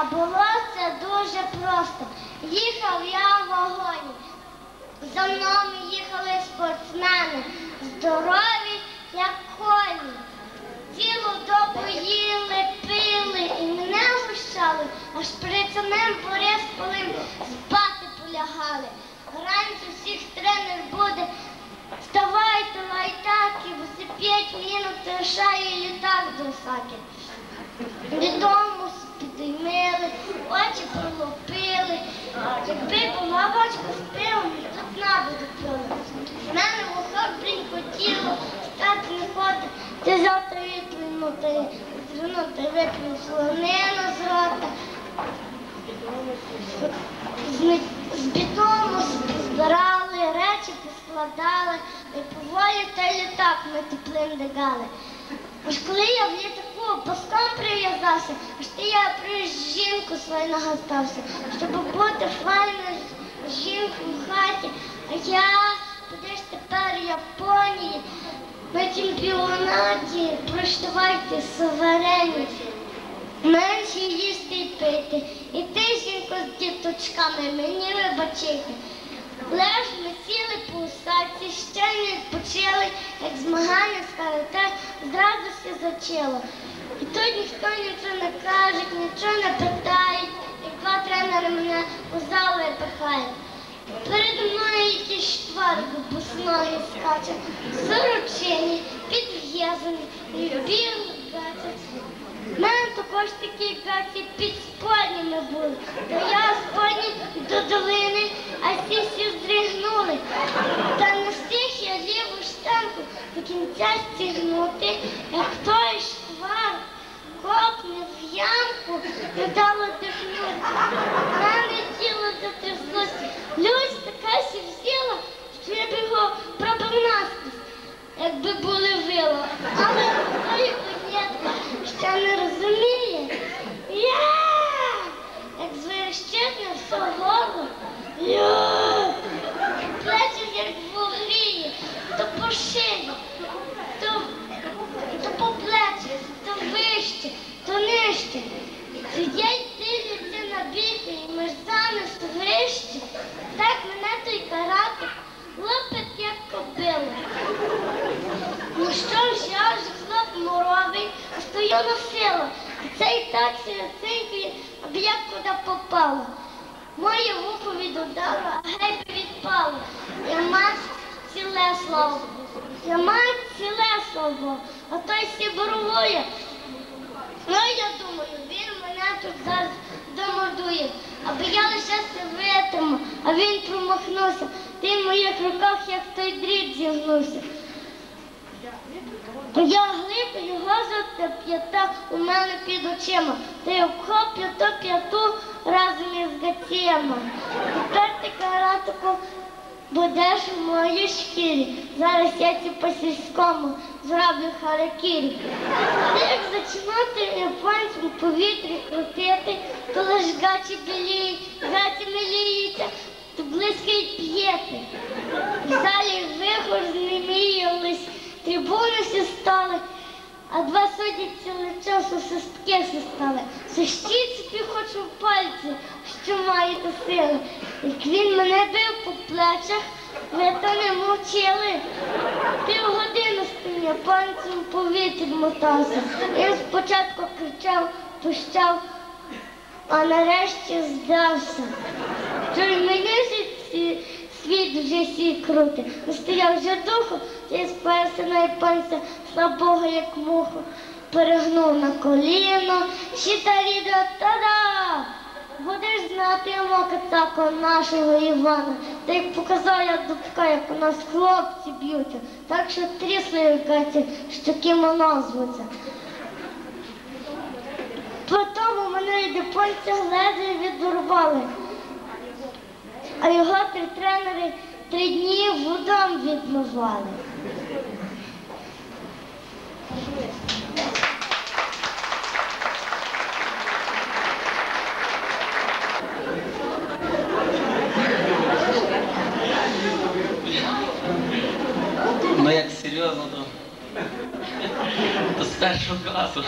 а було це дуже просто. Їхав я в вагоні. За мною їхали спортсмени, здорові, як коні. Цілу добу їли, пили і мене гущали, аж перед самим Борисполем спати полягали. Вранці всіх тренер буде. Вставайте, лайтаки, бо це п'ять минут рішає літак до Осаки. Додому підіймили, очі пролупили. Якби була бачка з пивом, тут надо мене вухо брінкотіло, стати не ходить. Ти завтра виплюну, ти виплюну солонину з рота. З бітому збирали, речі поскладали, і поволі та літак ми теплим дигали. Аж коли я в літаку боском прив'язався, аж ти я про жінку свою нагастався, щоб бути файною жінкою в хаті, а я будеш тепер в Японії на чемпіонаті прощавайте суверенні. Менше їсти й пити. І ти, жінко, з діточками, мені вибачити. Як змагання з карате зразу все зачало. І тут ніхто нічого не каже, нічого не питає, як два тренери мене у залу пихають. Передо мною якийсь швар босноги скаче, сорочині, підв'язані, білий гацять. У мене також такі гаці під споднями були. То я сподні до долини, а всі всі здригнули. Та не встиг я ліву штанку стігнути, як той шквар копне в ямку, не дало дихнути. Мене тіло затряслося. Люсь така сі взяла, що я б його пробив якби були вила. Але той конєтка ще не розуміє. Я! Як на все горло. Я! Плечі як вугріє, то по шиї, то, то по плечі, то вище, то нижче. Сидять дивляться на біки і мерзане вище. Так мене той карати лопить, як кобила. Ну що ж, я ж хлоп моровий, а стою на. І цей таксі аби я куди попала. Моє вухо відудало, а геть відпало. Я мать ціле слово. Я мать ціле слово, а той сі боровує. Ну, я думаю, він мене тут зараз домордує, аби я лише це витримав, а він промахнувся. Ти в моїх руках, як той дріт зігнувся. Я глиб його за п'ята у мене під очима. Та я вхоплю то п'яту разом із гацєма. Тепер ти каратику будеш у моїй шкірі. Зараз я ці по сільському зроблю харакірі. Ти як зачинати японцям в повітрі крутити, то лиш гачі біліють, гачі миліються, то блискають п'єти. В залі вихор знеміялись, трибуни стали, а два судді цілий час у свистки всі стали. Собі хочу пальці, що маєте сили. Як він мене бив по плечах, ви то не мовчили. Півгодини з тим японцем повітрі мотався. Він спочатку кричав, пущав, а нарешті здався. Що й мені вже сі крути. Не стояв вже духу, я спався на японця, слабого, як муху. Перегнув на коліно, щитарідо, та-да! Будеш знати мокацаку нашого Івана. Та як показав я дубка, як у нас хлопці б'ються, так що трісли якась, що кімоно звуться. Потім мене від японця ледве відрубали. А його три тренери три дні водом відмивали. Ну як серйозно, то, то з першого класу.